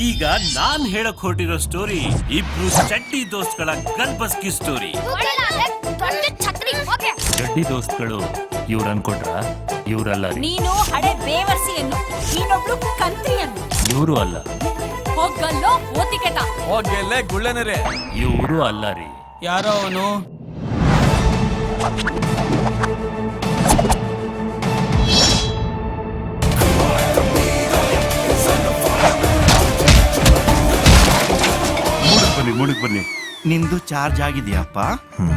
ಈಗ ನಾನ್ ಹೇಳಕ್ ಹೊರಟಿರೋ ಸ್ಟೋರಿ ಇಬ್ರು ಚಡ್ಡಿ ದೋಸ್ತ್ಗಳ ಗಲ್ಬಸ್ಕಿ ಸ್ಟೋರಿ ಚಡ್ಡಿ ದೋಸ್ತ್ಗಳು ಇವ್ರು ಅನ್ಕೊಂಡ್ರ? ಇವ್ರಲ್ಲ ನೀನು ಹಳೆ ಬೇವರ್ಸಿಯನ್ನು ನೀನೊಬ್ಳು ಕಂತ್ರಿಯನ್ನು. ಇವರು ಇವ್ರು ಅಲ್ಲ. ಹೋಗಲ್ಲೋ ಓತಿಕೆತ. ಹೋಗೆಲ್ಲ ಗುಳ್ಳೆನರೇ. ಇವರು ಅಲ್ಲ ರೀ. ಯಾರೋ ಅವನು? ಮೂಡಕ್ ಬನ್ನಿ. ನಿಂದು ಚಾರ್ಜ್ ಆಗಿದೆಯಪ್ಪ. ಹ್ಮ್.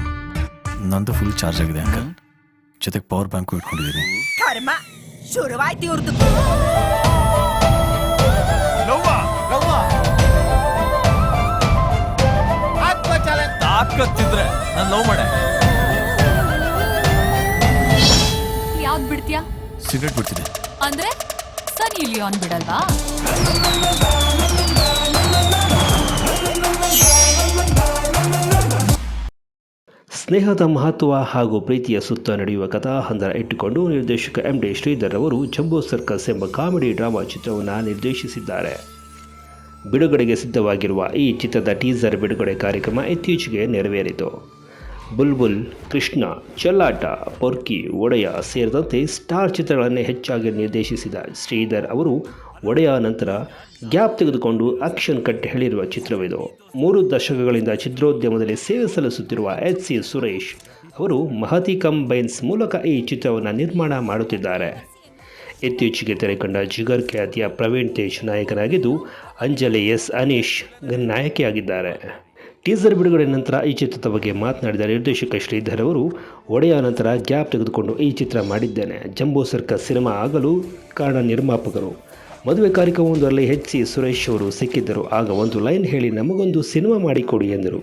ನಂದು ಫುಲ್ ಚಾರ್ಜ್ ಆಗಿದೆ ಅಂಕಲ್ ಜೊತೆಗೆ ಪವರ್ ಬ್ಯಾಂಕು ಇಟ್ಕೊಂಡಿದ್ದೀನಿ ಕರ್ಮ ಶುರುವಾಯ್ತು ಇವ್ರದ್ದು ತಾಕತ್ತಿದ್ರೆ ನಾನು ಲವ್ ಮಾಡೆ. ಯಾವ್ದು ಬಿಡ್ತೀಯಾ? ಸಿಗರೇಟ್ ಬಿಡ್ತಿದ್ದೆ ಅಂದ್ರೆ ಸನಿ ಲಿಯೋನ್ ಬಿಡಲ್ವಾ ಸ್ನೇಹದ ಮಹತ್ವ ಹಾಗೂ ಪ್ರೀತಿಯ ಸುತ್ತ ನಡೆಯುವ ಕಥಾಹಂದರ ಇಟ್ಟುಕೊಂಡು ನಿರ್ದೇಶಕ ಎಂ ಡಿ ಶ್ರೀಧರ್ ಅವರು ಜಂಬೋ ಸರ್ಕಸ್ ಎಂಬ ಕಾಮಿಡಿ ಡ್ರಾಮಾ ಚಿತ್ರವನ್ನು ನಿರ್ದೇಶಿಸಿದ್ದಾರೆ. ಬಿಡುಗಡೆಗೆ ಸಿದ್ಧವಾಗಿರುವ ಈ ಚಿತ್ರದ ಟೀಸರ್ ಬಿಡುಗಡೆ ಕಾರ್ಯಕ್ರಮ ಇತ್ತೀಚೆಗೆ ನೆರವೇರಿತು. ಬುಲ್ಬುಲ್, ಕೃಷ್ಣ, ಚೆಲ್ಲಾಟ, ಪೊರ್ಕಿ, ಒಡೆಯ ಸೇರಿದಂತೆ ಸ್ಟಾರ್ ಚಿತ್ರಗಳನ್ನೇ ಹೆಚ್ಚಾಗಿ ನಿರ್ದೇಶಿಸಿದ ಶ್ರೀಧರ್ ಅವರು ಒಡೆಯ ನಂತರ ಗ್ಯಾಪ್ ತೆಗೆದುಕೊಂಡು ಆಕ್ಷನ್ ಕಟ್ ಹೇಳಿರುವ ಚಿತ್ರವಿದು. ಮೂರು ದಶಕಗಳಿಂದ ಚಿತ್ರೋದ್ಯಮದಲ್ಲಿ ಸೇವೆ ಸಲ್ಲಿಸುತ್ತಿರುವ ಎಚ್ ಸಿ ಸುರೇಶ್ ಅವರು ಮಹತಿ ಕಂಬೈನ್ಸ್ ಮೂಲಕ ಈ ಚಿತ್ರವನ್ನು ನಿರ್ಮಾಣ ಮಾಡುತ್ತಿದ್ದಾರೆ. ಇತ್ತೀಚೆಗೆ ತೆರೆಕಂಡ ಜಿಗರ್ ಖ್ಯಾತಿಯ ಪ್ರವೀಣ್ ತೇಜ್ ನಾಯಕನಾಗಿದ್ದು, ಅಂಜಲಿ ಎಸ್ ಅನೀಶ್ ನಾಯಕಿಯಾಗಿದ್ದಾರೆ. ಟೀಸರ್ ಬಿಡುಗಡೆ ನಂತರ ಈ ಚಿತ್ರದ ಬಗ್ಗೆ ಮಾತನಾಡಿದ ನಿರ್ದೇಶಕ ಶ್ರೀಧರ್ ಅವರು, ಒಡೆಯ ನಂತರ ಗ್ಯಾಪ್ ತೆಗೆದುಕೊಂಡು ಈ ಚಿತ್ರ ಮಾಡಿದ್ದೇನೆ. ಜಂಬೋ ಸರ್ಕಸ್ ಸಿನಿಮಾ ಆಗಲು ಕಾರಣ ನಿರ್ಮಾಪಕರು. ಮದುವೆ ಕಾರ್ಯಕ್ರಮವೊಂದರಲ್ಲಿ ಹೆಚ್ಚಿ ಸುರೇಶ್ ಅವರು ಸಿಕ್ಕಿದ್ದರು. ಆಗ ಒಂದು ಲೈನ್ ಹೇಳಿ ನಮಗೊಂದು ಸಿನಿಮಾ ಮಾಡಿಕೊಡಿ ಎಂದರು.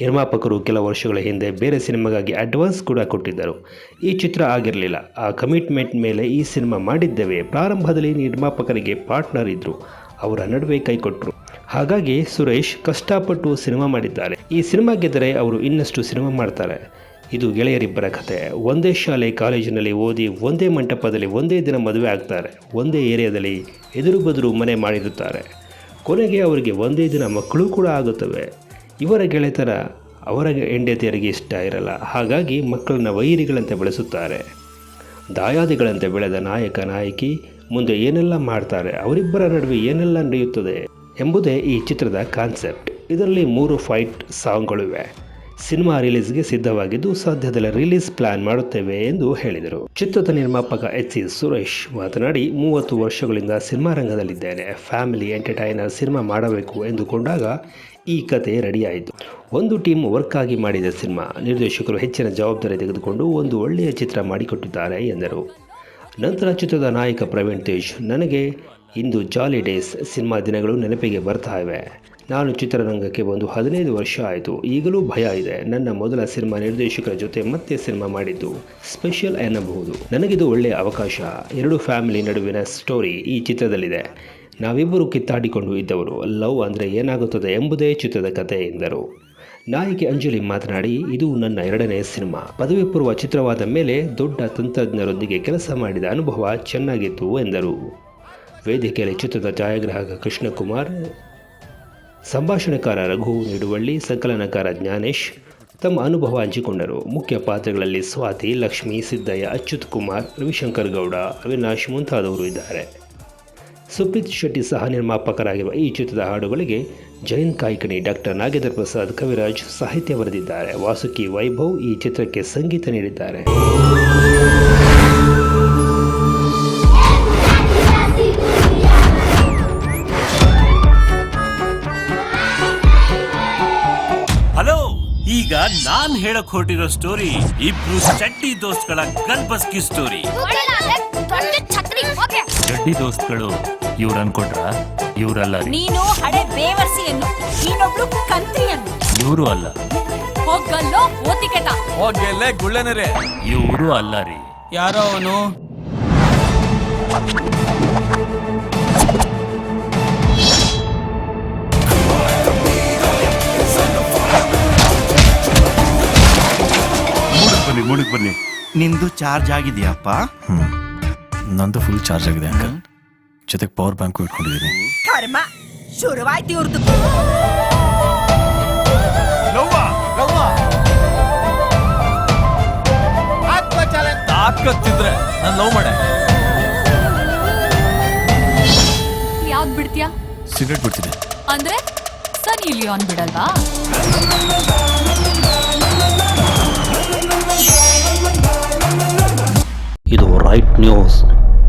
ನಿರ್ಮಾಪಕರು ಕೆಲ ವರ್ಷಗಳ ಹಿಂದೆ ಬೇರೆ ಸಿನಿಮಾಗಾಗಿ ಅಡ್ವಾನ್ಸ್ ಕೂಡ ಕೊಟ್ಟಿದ್ದರು. ಈ ಚಿತ್ರ ಆಗಿರಲಿಲ್ಲ. ಆ ಕಮಿಟ್ಮೆಂಟ್ ಮೇಲೆ ಈ ಸಿನಿಮಾ ಮಾಡಿದ್ದೇವೆ. ಪ್ರಾರಂಭದಲ್ಲಿ ನಿರ್ಮಾಪಕರಿಗೆ ಪಾರ್ಟ್ನರ್ ಇದ್ದರು ಅವರ ನಡುವೆ ಕೈಕೊಟ್ಟರು ಹಾಗಾಗಿ ಸುರೇಶ್ ಕಷ್ಟಪಟ್ಟು ಸಿನಿಮಾ ಮಾಡಿದ್ದಾರೆ. ಈ ಸಿನಿಮಾ ಗೆದ್ದರೆ ಅವರು ಇನ್ನಷ್ಟು ಸಿನಿಮಾ ಮಾಡ್ತಾರೆ. ಇದು ಗೆಳೆಯರಿಬ್ಬರ ಕಥೆ ಒಂದೇ ಶಾಲೆ, ಕಾಲೇಜಿನಲ್ಲಿ ಓದಿ ಒಂದೇ ಮಂಟಪದಲ್ಲಿ ಒಂದೇ ದಿನ ಮದುವೆ ಆಗ್ತಾರೆ. ಒಂದೇ ಏರಿಯಾದಲ್ಲಿ ಎದುರು ಬದುರು ಮನೆ ಮಾಡಿರುತ್ತಾರೆ. ಕೊನೆಗೆ ಅವರಿಗೆ ಒಂದೇ ದಿನ ಮಕ್ಕಳು ಕೂಡ ಆಗುತ್ತವೆ. ಇವರ ಗೆಳೆತನ ಅವರ ಹೆಂಡತಿಯರಿಗೆ ಇಷ್ಟ ಇರಲ್ಲ. ಹಾಗಾಗಿ ಮಕ್ಕಳನ್ನ ವೈರಿಗಳಂತೆ ಬೆಳೆಸುತ್ತಾರೆ. ದಾಯಾದಿಗಳಂತೆ ಬೆಳೆದ ನಾಯಕ, ನಾಯಕಿ ಮುಂದೆ ಏನೆಲ್ಲ ಮಾಡ್ತಾರೆ, ಅವರಿಬ್ಬರ ನಡುವೆ ಏನೆಲ್ಲ ನಡೆಯುತ್ತದೆ ಎಂಬುದೇ ಈ ಚಿತ್ರದ ಕಾನ್ಸೆಪ್ಟ್. ಇದರಲ್ಲಿ ಮೂರು ಫೈಟ್ ಸಾಂಗ್ಗಳಿವೆ. ಸಿನಿಮಾ ರಿಲೀಸ್ಗೆ ಸಿದ್ಧವಾಗಿದ್ದು ಸದ್ಯದಲ್ಲೇ ರಿಲೀಸ್ ಪ್ಲಾನ್ ಮಾಡುತ್ತೇವೆ ಎಂದು ಹೇಳಿದರು. ಚಿತ್ರದ ನಿರ್ಮಾಪಕ ಎಚ್ ಸಿ ಸುರೇಶ್ ಮಾತನಾಡಿ, ಮೂವತ್ತು ವರ್ಷಗಳಿಂದ ಸಿನಿಮಾ ರಂಗದಲ್ಲಿದ್ದೇನೆ. ಫ್ಯಾಮಿಲಿ ಎಂಟರ್ಟೈನರ್ ಸಿನಿಮಾ ಮಾಡಬೇಕು ಎಂದುಕೊಂಡಾಗ ಈ ಕತೆ ರೆಡಿಯಾಯಿತು. ಒಂದು ಟೀಮ್ ವರ್ಕ್ ಆಗಿ ಮಾಡಿದ ಸಿನಿಮಾ, ನಿರ್ದೇಶಕರು ಹೆಚ್ಚಿನ ಜವಾಬ್ದಾರಿ ತೆಗೆದುಕೊಂಡು ಒಂದು ಒಳ್ಳೆಯ ಚಿತ್ರ ಮಾಡಿಕೊಟ್ಟಿದ್ದಾರೆ ಎಂದರು. ನಂತರ ಚಿತ್ರದ ನಾಯಕ ಪ್ರವೀಣ್ ತೇಜ್, ನನಗೆ ಇಂದು ಜಾಲಿ ಡೇಸ್, ಸಿನಿಮಾ ದಿನಗಳು ನೆನಪಿಗೆ ಬರ್ತಾ ಇವೆ. ನಾನು ಚಿತ್ರರಂಗಕ್ಕೆ ಬಂದು ಹದಿನೈದು ವರ್ಷ ಆಯಿತು. ಈಗಲೂ ಭಯ ಇದೆ. ನನ್ನ ಮೊದಲ ಸಿನಿಮಾ ನಿರ್ದೇಶಕರ ಜೊತೆ ಮತ್ತೆ ಸಿನಿಮಾ ಮಾಡಿದ್ದು ಸ್ಪೆಷಲ್ ಎನ್ನಬಹುದು. ನನಗಿದು ಒಳ್ಳೆಯ ಅವಕಾಶ. ಎರಡು ಫ್ಯಾಮಿಲಿ ನಡುವಿನ ಸ್ಟೋರಿ ಈ ಚಿತ್ರದಲ್ಲಿದೆ. ನಾವಿಬ್ಬರು ಕಿತ್ತಾಡಿಕೊಂಡು ಇದ್ದವರು. ಲವ್ ಅಂದರೆ ಏನಾಗುತ್ತದೆ ಎಂಬುದೇ ಚಿತ್ರದ ಕತೆ ಎಂದರು. ನಾಯಕಿ ಅಂಜಲಿ ಮಾತನಾಡಿ, ಇದು ನನ್ನ ಎರಡನೇ ಸಿನಿಮಾ. ಪದವಿ ಪೂರ್ವ ಚಿತ್ರವಾದ ಮೇಲೆ ದೊಡ್ಡ ತಂತ್ರಜ್ಞರೊಂದಿಗೆ ಕೆಲಸ ಮಾಡಿದ ಅನುಭವ ಚೆನ್ನಾಗಿತ್ತು ಎಂದರು. ವೇದಿಕೆಯಲ್ಲಿ ಚಿತ್ರದ ಛಾಯಾಗ್ರಾಹಕ ಕೃಷ್ಣಕುಮಾರ್ ಸಂಭಾಷಣೆಕಾರ ರಘು ನಿಡುವಳ್ಳಿ, ಸಂಕಲನಕಾರ ಜ್ಞಾನೇಶ್ ತಮ್ಮ ಅನುಭವ ಹಂಚಿಕೊಂಡರು. ಮುಖ್ಯ ಪಾತ್ರಗಳಲ್ಲಿ ಸ್ವಾತಿ, ಲಕ್ಷ್ಮಿ, ಸಿದ್ದಯ್ಯ, ಅಚ್ಯುತ್ ಕುಮಾರ್, ರವಿಶಂಕರ್ ಗೌಡ, ಅವಿನಾಶ್ ಮುಂತಾದವರು ಇದ್ದಾರೆ. ಸುಪ್ರೀತ್ ಶೆಟ್ಟಿ ಸಹ ನಿರ್ಮಾಪಕರಾಗಿರುವ ಈ ಚಿತ್ರದ ಹಾಡುಗಳಿಗೆ ಜೈನ್ ಕಾಯ್ಕಣಿ ಡಾಕ್ಟರ್ ನಾಗೇಂದ್ರ ಪ್ರಸಾದ್ ಕವಿರಾಜ್ ಸಾಹಿತ್ಯ ಬರೆದಿದ್ದಾರೆ. ವಾಸುಕಿ ವೈಭವ್ ಈ ಚಿತ್ರಕ್ಕೆ ಸಂಗೀತ ನೀಡಿದ್ದಾರೆ. ಈಗ ನಾನ್ ಹೇಳಕ್ ಹೊರಟಿರೋ ಸ್ಟೋರಿ ಇಬ್ರು ಚಡ್ಡಿ ದೋಸ್ತ್ಗಳ ಗಲ್ಬಸ್ಕಿ ಸ್ಟೋರಿ ಚಡ್ಡಿ ದೋಸ್ತ್ಗಳು ಇವ್ರು ಅನ್ಕೊಂಡ್ರ? ಇವ್ರಲ್ಲ ರೀ. ನೀನು ಹಳೆ ಬೇವರ್ಸಿಯನ್ನು ನೀನೊಬ್ಳು ಕಂತ್ರಿ ಅನ್ನು ಇವ್ರು ಅಲ್ಲ. ಹೋಗಲ್ಲೋ ಓತಿಕೆತ. ಹೋಗೆಲ್ಲೇ ಗುಳ್ಳೆನರೇ. ಇವ್ರು ಅಲ್ಲ ರೀ. ಯಾರೋ ಅವನು? ಮೂಡಕ್ ಬನ್ನಿ. ನಿಂದು ಚಾರ್ಜ್ ಆಗಿದೆಯಪ್ಪ ಹ್ಮ್. ನಂದು ಫುಲ್ ಚಾರ್ಜ್ ಆಗಿದೆ ಅಂಕಲ್ ಜೊತೆಗೆ ಪವರ್ ಬ್ಯಾಂಕ್ ಇಟ್ಕೊಂಡಿದ್ದೀನಿ ಕರ್ಮ ಶುರುವಾಯ್ತು ಇವ್ರದ್ದು ತಾಕತ್ತಿದ್ರೆ ನಾನು ಲವ್ ಮಾಡೆ. ಯಾವ್ದು ಬಿಡ್ತೀಯಾ? ಸಿಗರೇಟ್ ಬಿಡ್ತಿದ್ದೆ ಅಂದ್ರೆ ಸನಿ ಇಲ್ಲಿ ಬಿಡಲ್ವಾ? right news.